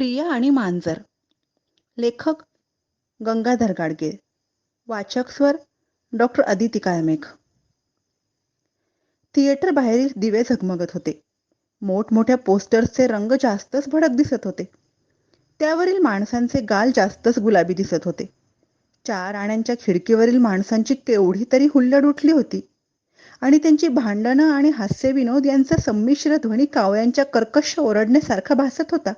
प्रिया आणि मांजर. लेखक गंगाधर गाडगे. वाचक स्वर डॉक्टर अदिती काळमेघ थिएटर बाहेरील दिवे झगमगत होते. मोठमोठ्या पोस्टर्सचे रंग जास्तच भडक दिसत होते. त्यावरील माणसांचे गाल जास्तच गुलाबी दिसत होते. चार आण्यांच्या खिडकीवरील माणसांची केवढी तरी हुल्लड उठली होती. आणि त्यांची भांडणं आणि हास्यविनोद यांचा संमिश्र ध्वनी कावळ्यांच्या कर्कश ओरडण्यासारखा भासत होता.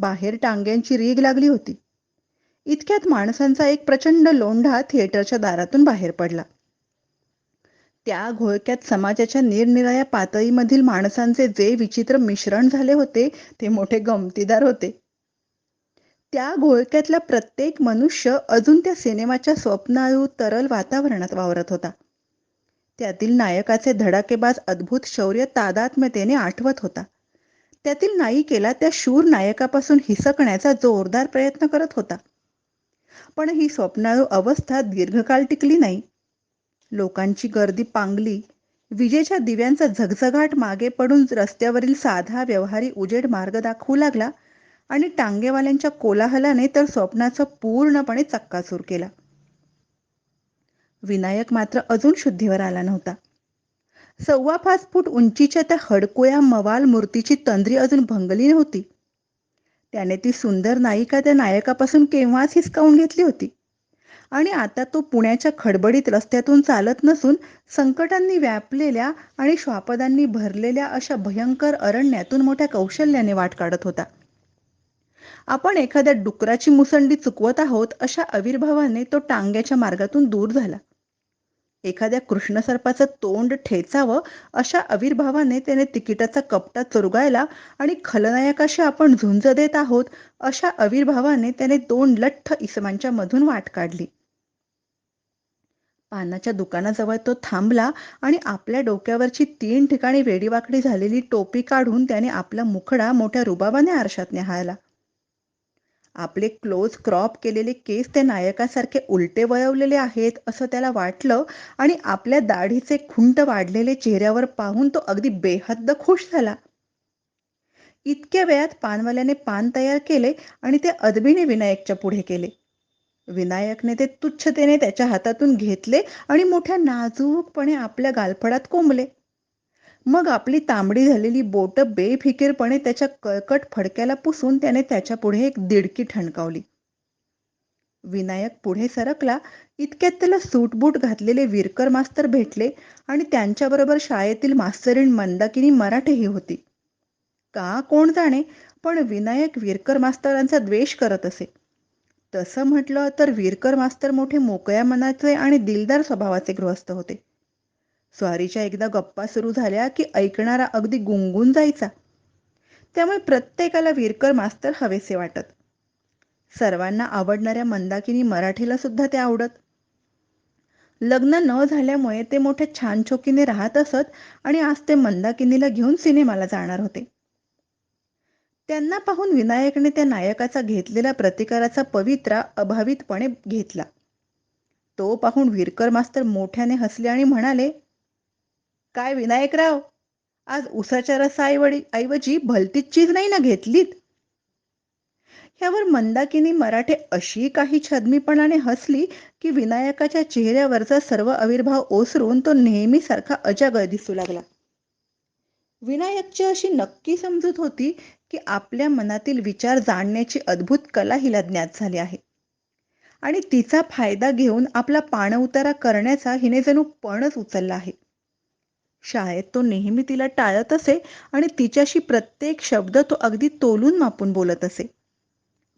बाहेर टांग्यांची रीग लागली होती. इतक्यात माणसांचा एक प्रचंड लोंढा थिएटरच्या दारातून बाहेर पडला. त्या घोळक्यात समाजाच्या निरनिराळ्या पातळीमधील माणसांचे जे विचित्र मिश्रण झाले होते ते मोठे गमतीदार होते. त्या घोळक्यातला प्रत्येक मनुष्य अजून त्या सिनेमाच्या स्वप्नाळू तरल वातावरणात वावरत होता. त्यातील नायकाचे धडाकेबाज अद्भुत शौर्य तादात्म्यतेने आठवत होता. त्यातील नायिकेला त्या शूर नायकापासून हिसकण्याचा जोरदार प्रयत्न करत होता. पण ही स्वप्नाळू अवस्था दीर्घकाळ टिकली नाही. लोकांची गर्दी पांगली. विजेच्या दिव्यांचा झगझगाट मागे पडून रस्त्यावरील साधा व्यवहारी उजेड मार्ग दाखवू लागला आणि टांगेवाल्यांच्या कोलाहलाने तर स्वप्नाचा पूर्णपणे चक्काचूर केला. विनायक मात्र अजून शुद्धीवर आला नव्हता. सव्वा पाच फूट उंचीच्या त्या हडकोया मवाल मूर्तीची तंद्री अजून भंगली नव्हती. त्याने ती सुंदर नायिका त्या नायकापासून केव्हाच हिसकावून घेतली होती? आणि आता तो पुण्याच्या खडबडीत रस्त्यातून चालत नसून संकटांनी व्यापलेल्या आणि श्वापदांनी भरलेल्या अशा भयंकर अरण्यातून मोठ्या कौशल्याने वाट काढत होता. आपण एखाद्या डुकराची मुसंडी चुकवत आहोत अशा आविर्भावाने तो टांग्याच्या मार्गातून दूर झाला. एखाद्या कृष्णसर्पाचं तोंड ठेचावं अशा आविर्भावाने त्याने तिकिटाचा कपटा चुरगायला आणि खलनायकाशी आपण झुंज देत आहोत अशा आविर्भावाने त्याने दोन लठ्ठ इसमांच्या मधून वाट काढली. पानाच्या दुकानाजवळ तो थांबला आणि आपल्या डोक्यावरची तीन ठिकाणी वेडीवाकडी झालेली टोपी काढून त्याने आपला मुखडा मोठ्या रुबाबाने आरशात न्याहाळला. आपले क्लोज क्रॉप केलेले केस ते नायकासारखे उलटे वळवलेले आहेत असं त्याला वाटलं आणि आपल्या दाढीचे खुंट वाढलेले चेहऱ्यावर पाहून तो अगदी बेहद्द खुश झाला. इतक्या वेळात पानवाल्याने पान तयार केले आणि ते अदबीने विनायकच्या पुढे केले विनायकने ते तुच्छतेने त्याच्या हातातून घेतले आणि मोठ्या नाजूकपणे आपल्या गालफडात कोंबले. मग आपली तांबडी झालेली बोट बेफिकीरपणे त्याच्या कळकट फडक्याला पुसून त्याने त्याच्या पुढे एक दिडकी ठणकावली. विनायक पुढे सरकला इतक्यात त्याला सूटबूट घातलेले विरकर मास्तर भेटले आणि त्यांच्याबरोबर शाळेतील मास्तरीण मंदाकिनी मराठीही होती. का कोण जाणे पण विनायक विरकर मास्तरांचा द्वेष करत असे. तसं म्हटलं तर विरकर मास्तर मोठे मोकळ्या मनाचे आणि दिलदार स्वभावाचे गृहस्थ होते. स्वारीच्या एकदा गप्पा सुरू झाल्या की ऐकणारा अगदी गुंगून जायचा. त्यामुळे प्रत्येकाला विरकर मास्तर हवेसे वाटत. सर्वांना आवडणाऱ्या मंदाकिनी मराठीला सुद्धा ते आवडत. लग्न न झाल्यामुळे ते मोठ्या छान छोकीने राहत असत आणि आज ते मंदाकिनीला घेऊन सिनेमाला जाणार होते. त्यांना पाहून विनायकने त्या नायकाचा घेतलेला प्रतिकाराचा पवित्रा अभावितपणे घेतला. तो पाहून विरकर मास्तर मोठ्याने हसले आणि म्हणाले काय विनायकराव? आज उसाच्या रसाऐवडी ऐवजी भलतीच चीज नाही ना घेतलीत? ह्यावर मंदाकिनी मराठे अशी काही छदमीपणाने हसली की विनायकाच्या चेहऱ्यावरचा सर्व आविर्भाव ओसरून तो नेहमीसारखा अजागळ दिसू लागला. विनायकची अशी नक्की समजूत होती की आपल्या मनातील विचार जाणण्याची अद्भुत कला हिला ज्ञात झाली आहे. आणि तिचा फायदा घेऊन आपला पाणउतारा करण्याचा हिने जणू पणच उचलला आहे. शाळेत तो नेहमी तिला टाळत असे आणि तिच्याशी प्रत्येक शब्द तो अगदी तोलून मापून बोलत असे.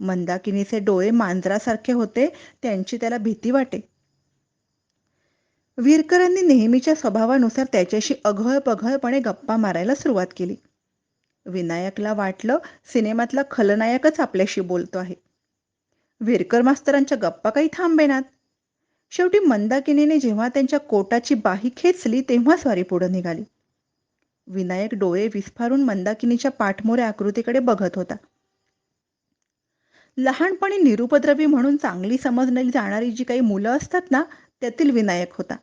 मंदाकिनीचे डोळे मांजरासारखे होते त्यांची त्याला भीती वाटे. वीरकरांनी नेहमीच्या स्वभावानुसार त्याच्याशी अघळ पघळपणे गप्पा मारायला सुरुवात केली. विनायकला वाटलं सिनेमातला खलनायकच आपल्याशी बोलतो आहे. विरकर मास्तरांच्या गप्पा काही थांबेनात. शेवटी मंदाकिनीने जेव्हा त्यांच्या कोटाची बाही खेचली तेव्हा स्वारी पुढे निघाली. विनायक डोळे विस्फारून मंदाकिनीच्या पाठमोऱ्या आकृतीकडे बघत होता. लहानपणी निरुपद्रवी म्हणून चांगली समजली जाणारी जी काही मुलं असतात ना त्यातील विनायक होता.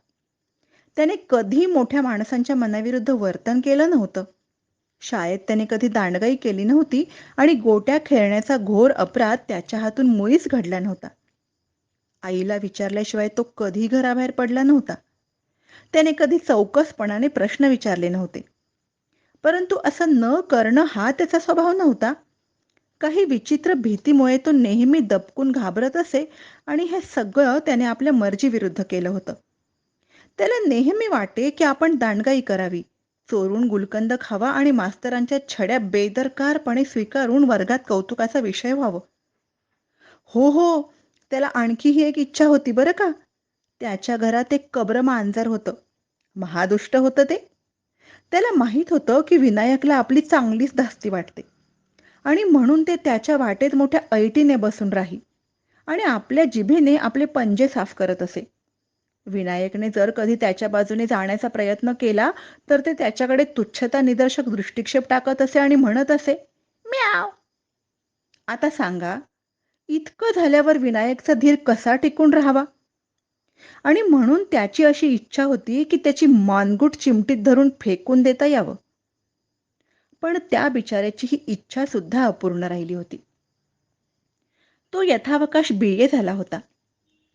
त्याने कधी मोठ्या माणसांच्या मनाविरुद्ध वर्तन केलं नव्हतं. शाळेत त्याने कधी दांडगाई केली नव्हती आणि गोट्या खेळण्याचा घोर अपराध त्याच्या हातून मुळीच घडला नव्हता. आईला विचारल्याशिवाय तो कधी घराबाहेर पडला नव्हता. त्याने कधी चौकसपणाने प्रश्न विचारले नव्हते. परंतु असं न करणं हा त्याचा स्वभाव नव्हता. काही विचित्र भीतीमुळे तो नेहमी दबकून घाबरत असे आणि हे सगळं त्याने आपल्या मर्जीविरुद्ध केलं होतं. त्याला नेहमी वाटे की आपण दांडगाई करावी चोरून गुलकंद खावा आणि मास्तरांच्या छड्या बेदरकारपणे स्वीकारून वर्गात कौतुकाचा विषय व्हावं. हो हो त्याला आणखीही एक इच्छा होती बरं का? त्याच्या घरात एक कब्र मांजर होतं. महादुष्ट होतं ते. त्याला माहीत होतं की विनायकला आपली चांगलीच धास्ती वाटते. आणि म्हणून ते त्याच्या वाटेत मोठ्या ऐटीने बसून राही. आणि आपल्या जिभेने आपले पंजे साफ करत असे. विनायकने जर कधी त्याच्या बाजूने जाण्याचा प्रयत्न केला तर ते त्याच्याकडे तुच्छता निदर्शक दृष्टिक्षेप टाकत असे आणि म्हणत असे म्याव. आता सांगा इतकं झाल्यावर विनायकचा धीर कसा टिकून राहावा? आणि म्हणून त्याची अशी इच्छा होती की त्याची मानगुट चिमटीत धरून फेकून देता यावं. पण त्या बिचाऱ्याची ही इच्छा सुद्धा अपूर्ण राहिली होती. तो यथावकाश बी. झाला होता.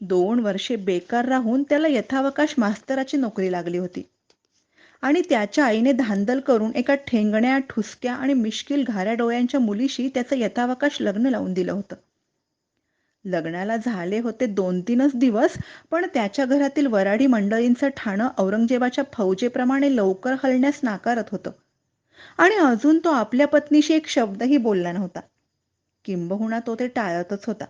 दोन वर्षे बेकार राहून त्याला यथावकाश मास्तराची नोकरी लागली होती. आणि त्याच्या आईने धांदल करून एका ठेंगण्या ठुसक्या आणि मिश्किल घाऱ्या डोळ्यांच्या मुलीशी त्याचं यथावकाश लग्न लावून दिलं होतं. लग्नाला झाले होते दोन तीनच दिवस पण त्याच्या घरातील वराडी मंडळींचं ठाणं औरंगजेबाच्या फौजेप्रमाणे लवकर हलण्यास नाकारत होतं. आणि अजून तो आपल्या पत्नीशी एक शब्दही बोलला नव्हता. किंबहुना तो ते टाळतच होता.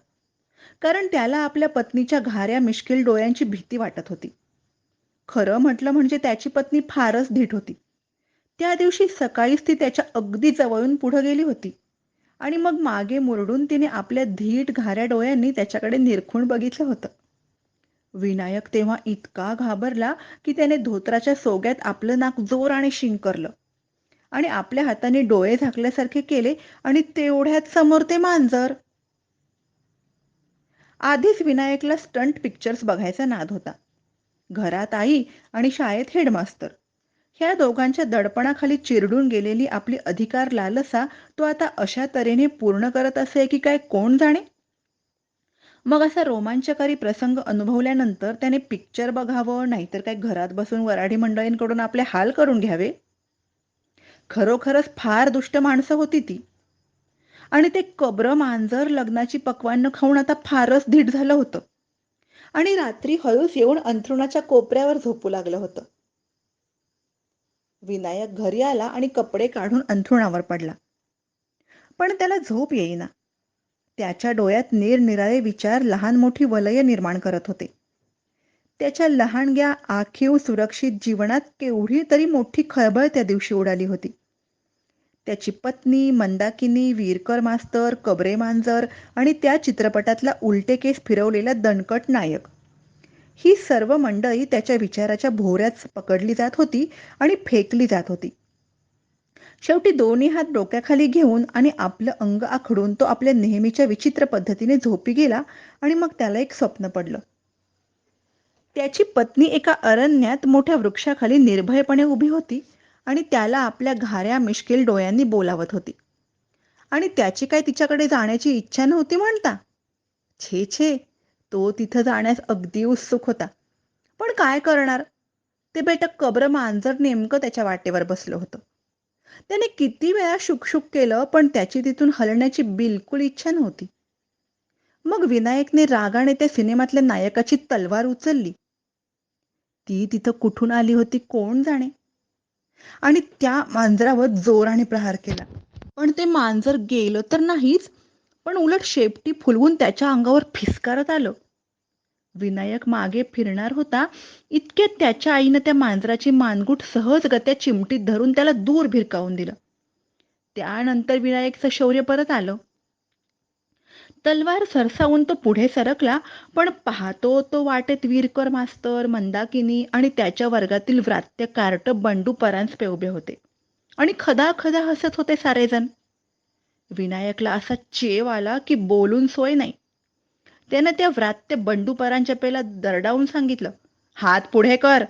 कारण त्याला आपल्या पत्नीच्या घाऱ्या मिश्किल डोळ्यांची भीती वाटत होती. खरं म्हटलं म्हणजे त्याची पत्नी फारच धीट होती. त्या दिवशी सकाळीच ती त्याच्या अगदी जवळून पुढे गेली होती. आणि मग मागे मुरडून तिने आपल्या धीट घाऱ्या डोळ्यांनी त्याच्याकडे निरखून बघितलं होतं. विनायक तेव्हा इतका घाबरला की त्याने धोत्राच्या सोग्यात आपलं नाक जोराने शिंकरलं. आणि आपल्या हाताने डोळे झाकल्यासारखे केले आणि तेवढ्यात समोर ते मांजर. आधीच विनायकला स्टंट पिक्चर्स बघायचा नाद होता. घरात आई आणि शाळेत हेडमास्तर. ह्या दोघांच्या दडपणाखाली चिरडून गेलेली आपली अधिकार लालसा तो आता अशा तऱ्हेने पूर्ण करत असे की काय कोण जाणे? मग असा रोमांचकारी प्रसंग अनुभवल्यानंतर त्याने पिक्चर बघावं नाहीतर काय घरात बसून वराडी मंडळींकडून आपले हाल करून घ्यावे? खरोखरच फार दुष्ट माणसं होती ती. आणि ते कब्र मांजर लग्नाची पक्वान्न खाऊन आता फारच धीट झालं होतं. आणि रात्री हळूच येऊन अंथरुणाच्या कोपऱ्यावर झोपू लागलं होतं. विनायक घरी आला आणि कपडे काढून अंथरुणावर पडला. पण त्याला झोप येईना. त्याच्या डोळ्यात निरनिराळे विचार लहान मोठी वलय निर्माण करत होते. त्याच्या लहानग्या आखीव सुरक्षित जीवनात केवढी तरी मोठी खळबळ त्या दिवशी उडाली होती. त्याची पत्नी मंदाकिनी वीरकर मास्तर कबरे मांजर आणि त्या चित्रपटातला उलटे केस फिरवलेला दणकट नायक. ही सर्व मंडळी त्याच्या विचाराच्या भोवऱ्यात पकडली जात होती आणि फेकली जात होती. शेवटी दोन्ही हात डोक्याखाली घेऊन आणि आपलं अंग आखडून तो आपल्या नेहमीच्या विचित्र पद्धतीने झोपी गेला आणि मग त्याला एक स्वप्न पडलं. त्याची पत्नी एका अरण्यात मोठ्या वृक्षाखाली निर्भयपणे उभी होती आणि त्याला आपल्या घाऱ्या मिश्किल डोळ्यांनी बोलावत होती. आणि त्याची काय तिच्याकडे जाण्याची इच्छा नव्हती म्हणता? छे छे तो तिथं जाण्यास अगदी उत्सुक होता. पण काय करणार? ते बेटक कब्र मांजर नेमकं त्याच्या वाटेवर बसलं होतं. त्याने किती वेळा शुकशुक केलं पण त्याची तिथून हलण्याची बिलकुल इच्छा नव्हती. मग विनायकने रागाने त्या सिनेमातल्या नायकाची तलवार उचलली. ती तिथं कुठून आली होती कोण जाणे? आणि त्या मांजरावर जोराने प्रहार केला. पण ते मांजर गेलं तर नाहीच पण उलट शेपटी फुलवून त्याच्या अंगावर फिसकारत आलं. विनायक मागे फिरणार होता इतक्यात त्याच्या आईनं त्या मांजराची मानगुट सहजगत्या चिमटीत धरून त्याला दूर भिरकावून दिलं. त्यानंतर विनायकचं शौर्य परत आलं. तलवार सरसावून तो पुढे सरकला पण पाहतो तो वाटेत वीरकर मास्तर मंदाकिनी आणि त्याच्या वर्गातील व्रात्य कार्ट बंडू परांजपे उभे होते आणि खदा खदा हसत होते सारेजण. विनायकला असा चेव आला की बोलून सोय नाही. त्यानं त्या व्रात्य बंडू परांजपेला दरडावून सांगितलं हात पुढे कर.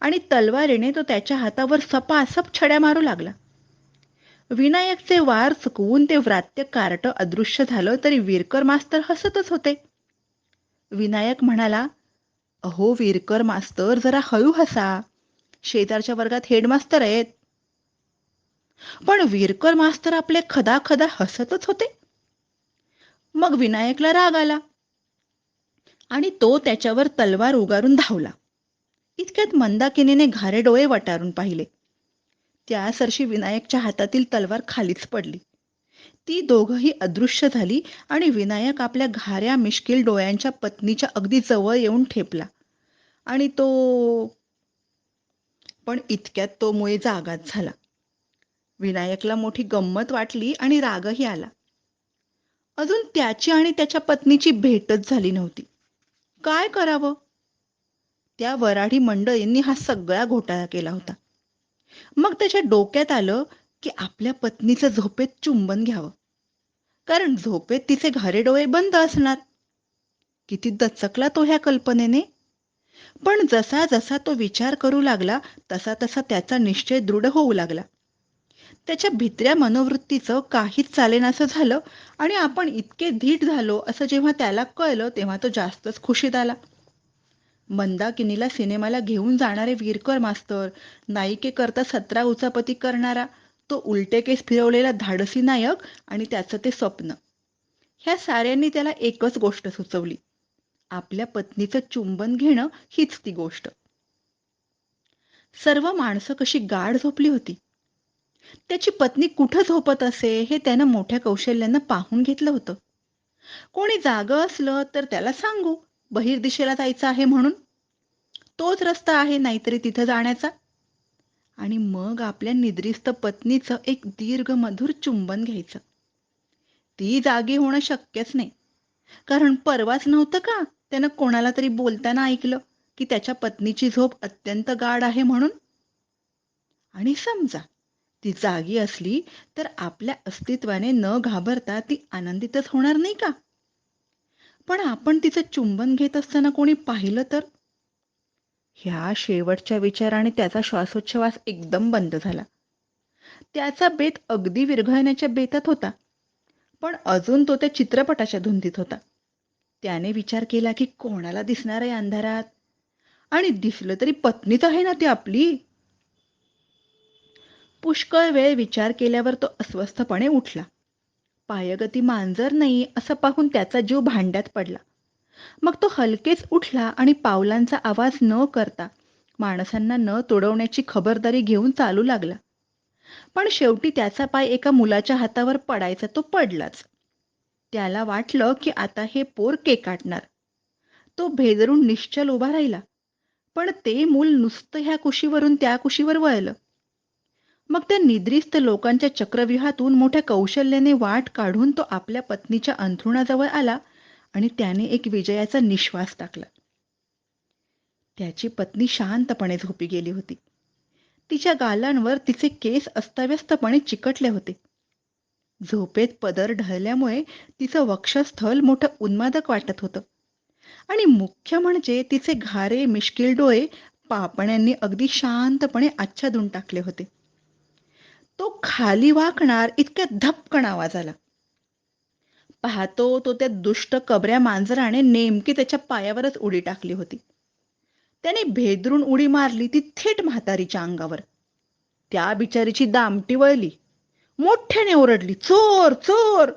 आणि तलवारीने तो त्याच्या हातावर सपासप छड्या मारू लागला. विनायकचे वार चुकवून ते व्रात्य कार्ट अदृश्य झालं तरी वीरकर मास्तर हसतच होते. विनायक म्हणाला अहो वीरकर मास्तर जरा हळू हसा. शेजारच्या वर्गात हेडमास्तर आहेत. पण वीरकर मास्तर आपले खदा खदा हसतच होते. मग विनायकला राग आला. आणि तो त्याच्यावर तलवार उगारून धावला. इतक्यात मंदाकिनीने घारे डोळे वटारून पाहिले. त्या सरशी विनायकच्या हातातील तलवार खालीच पडली. ती दोघही अदृश्य झाली आणि विनायक आपल्या घाऱ्या मिश्किल डोळ्यांच्या पत्नीच्या अगदी जवळ येऊन ठेपला. आणि तो पण इतक्यात तो मुळे जागाच झाला. विनायकला मोठी गंमत वाटली आणि रागही आला. अजून त्याची आणि त्याच्या पत्नीची भेटच झाली नव्हती. काय करावं? त्या वराडी मंडळींनी हा सगळा घोटाळा केला होता. मग त्याच्या डोक्यात आलं की आपल्या पत्नीचं झोपेत चुंबन घ्यावं. कारण झोपेत तिचे घरे डोळे बंद असणार. किती दचकला तो ह्या कल्पनेने. पण जसा जसा तो विचार करू लागला तसा तसा त्याचा निश्चय दृढ होऊ लागला. त्याच्या भित्र्या मनोवृत्तीचं काहीच चालेनासं झालं आणि आपण इतके धीट झालो असं जेव्हा त्याला कळलं तेव्हा तो जास्तच खुशीत आला. मंदाकिनीला सिनेमाला घेऊन जाणारे वीरकर मास्तर नायिकेकरता सतरा उचापती करणारा तो उलटे केस फिरवलेला धाडसी नायक आणि त्याचं ते स्वप्न. ह्या साऱ्यांनी त्याला एकच गोष्ट सुचवली. आपल्या पत्नीचं चुंबन घेणं हीच ती गोष्ट. सर्व माणसं कशी गाढ झोपली होती. त्याची पत्नी कुठं झोपत असे हे त्यानं मोठ्या कौशल्यानं पाहून घेतलं होतं. कोणी जागं असलं तर त्याला सांगू बहिर दिशेला जायचं आहे म्हणून. तोच रस्ता आहे नाहीतरी तिथं जाण्याचा. आणि मग आपल्या निद्रिस्त पत्नीचं एक दीर्घ मधुर चुंबन घ्यायचं. ती जागी होणं शक्यच नाही. कारण परवाच नव्हतं का त्यानं कोणाला तरी बोलताना ऐकलं की त्याच्या पत्नीची झोप अत्यंत गाढ आहे म्हणून? आणि समजा ती जागी असली तर आपल्या अस्तित्वाने न घाबरता ती आनंदितच होणार नाही का? पण आपण तिचं चुंबन घेत असताना कोणी पाहिलं तर? ह्या शेवटच्या विचाराने त्याचा श्वासोच्छवास एकदम बंद झाला. त्याचा बेत अगदी विरघळण्याच्या बेतात होता. पण अजून तो त्या चित्रपटाच्या धुंदीत होता. त्याने विचार केला की कोणाला दिसणार आहे अंधारात? आणि दिसलं तरी पत्नीच आहे ना ती आपली? पुष्कळ वेळ विचार केल्यावर तो अस्वस्थपणे उठला. पायगती मांजर नाही असं पाहून त्याचा जीव भांड्यात पडला. मग तो हलकेच उठला आणि पावलांचा आवाज न करता माणसांना न तोडवण्याची खबरदारी घेऊन चालू लागला. पण शेवटी त्याचा पाय एका मुलाच्या हातावर पडायचा तो पडलाच. त्याला वाटलं की आता हे पोर केकाटणार तो भेदरून निश्चल उभा राहिला. पण ते मूल नुसतं ह्या कुशीवरून त्या कुशीवर वळलं. मग त्या निद्रिस्त लोकांच्या चक्रव्यूहातून मोठ्या कौशल्याने वाट काढून तो आपल्या पत्नीच्या अंथरुणाजवळ आला आणि त्याने एक विजयाचा निश्वास टाकला. त्याची पत्नी शांतपणे झोपी गेली होती. तिच्या गालांवर तिचे केस अस्ताव्यस्तपणे चिकटले होते. झोपेत पदर ढळल्यामुळे तिचं वक्षस्थल मोठं उन्मादक वाटत होतं. आणि मुख्य म्हणजे तिचे घारे मिश्किल डोळे पापण्यांनी अगदी शांतपणे आच्छादून टाकले होते. तो खाली वाकणार इतक्या धपकन आवाज आला. पाहतो तो त्या दुष्ट कबऱ्या मांजराने नेमकी त्याच्या पायावरच उडी टाकली होती. त्याने भेदरून उडी मारली ती थेट म्हातारीच्या अंगावर. त्या बिचारीची दामटी वळली. मोठ्याने ओरडली चोर चोर!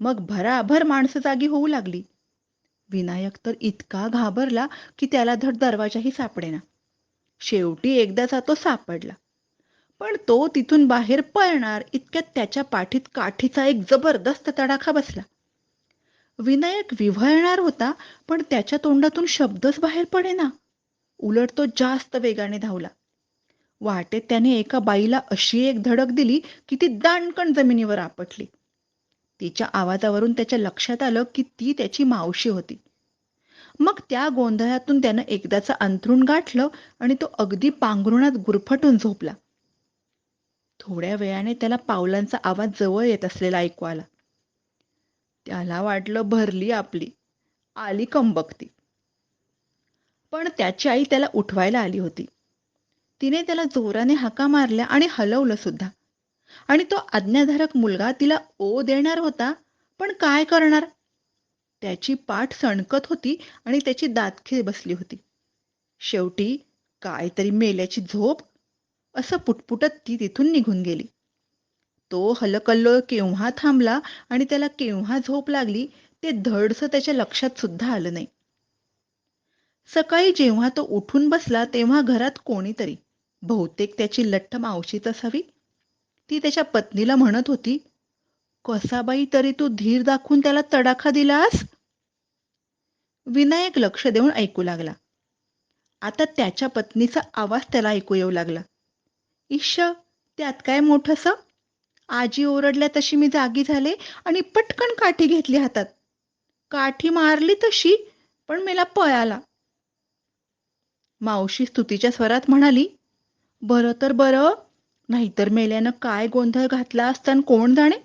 मग भराभर माणसं जागी होऊ लागली. विनायक तर इतका घाबरला की त्याला धड दरवाजाही सापडेना. शेवटी एकदाचा तो सापडला. पण तो तिथून बाहेर पळणार इतक्यात त्याच्या पाठीत काठीचा एक जबरदस्त तडाखा बसला. विनायक विव्हळणार होता पण त्याच्या तोंडातून शब्दच बाहेर पडेना. उलट तो जास्त वेगाने धावला. वाटेत त्याने एका बाईला अशी एक धडक दिली की ती दांडकण जमिनीवर आपटली. तिच्या आवाजावरून त्याच्या लक्षात आलं की ती त्याची मावशी होती. मग त्या गोंधळातून त्यानं एकदाचं अंथरूण गाठलं आणि तो अगदी पांघरुणात गुरफटून झोपला. थोड्या वेळाने त्याला पावलांचा आवाज जवळ येत असलेला ऐकू आला त्याला वाटलं भरली आपली. आली कंबकती. पण त्याची आई त्याला उठवायला आली होती. तिने त्याला जोराने हाका मारल्या आणि हलवलं सुद्धा. आणि तो आज्ञाधारक मुलगा तिला ओ देणार होता पण काय करणार? त्याची पाठ सणकत होती आणि त्याची दातखीळ बसली होती. शेवटी काहीतरी मेल्याची झोप असं पुटपुटत ती तिथून निघून गेली. तो हलकल्लो केव्हा थांबला आणि त्याला केव्हा झोप लागली ते धडसं त्याच्या लक्षात सुद्धा आलं नाही. सकाळी जेव्हा तो उठून बसला तेव्हा घरात कोणीतरी बहुतेक त्याची लठ्ठ मावशीच असावी. ती त्याच्या पत्नीला म्हणत होती कसाबाई तरी तू धीर दाखवून त्याला तडाखा दिलास? विनायक लक्ष देऊन ऐकू लागला. आता त्याच्या पत्नीचा आवाज त्याला ऐकू येऊ लागला. इश त्यात काय मोठस? आजी ओरडल्या तशी मी जागी झाले आणि पटकन काठी घेतली हातात. काठी मारली तशी पण मला पळाला मावशी स्तुतीच्या स्वरात म्हणाली बरं तर बरं नाहीतर मेल्यानं काय गोंधळ घातला असताना कोण जाणे?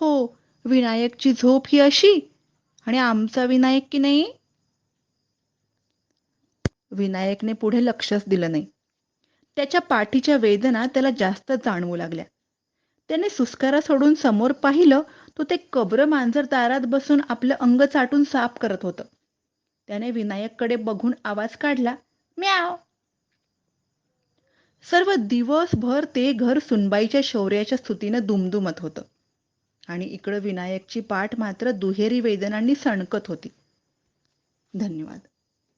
हो विनायकची झोप ही अशी आणि आमचा विनायक की नाही? विनायकने पुढे लक्षच दिलं नाही. त्याच्या पाठीच्या वेदना त्याला जास्त जाणवू लागल्या. त्याने सुस्कारा सोडून समोर पाहिलं तो ते कब्र मांजर दारात बसून आपलं अंग चाटून साफ करत होतं. त्याने विनायककडे बघून आवाज काढला म्याव. सर्व दिवसभर ते घर सुनबाईच्या शौर्याच्या स्तुतीनं दुमदुमत होतं. आणि इकडं विनायकची पाठ मात्र दुहेरी वेदनांनी सणकत होती. धन्यवाद.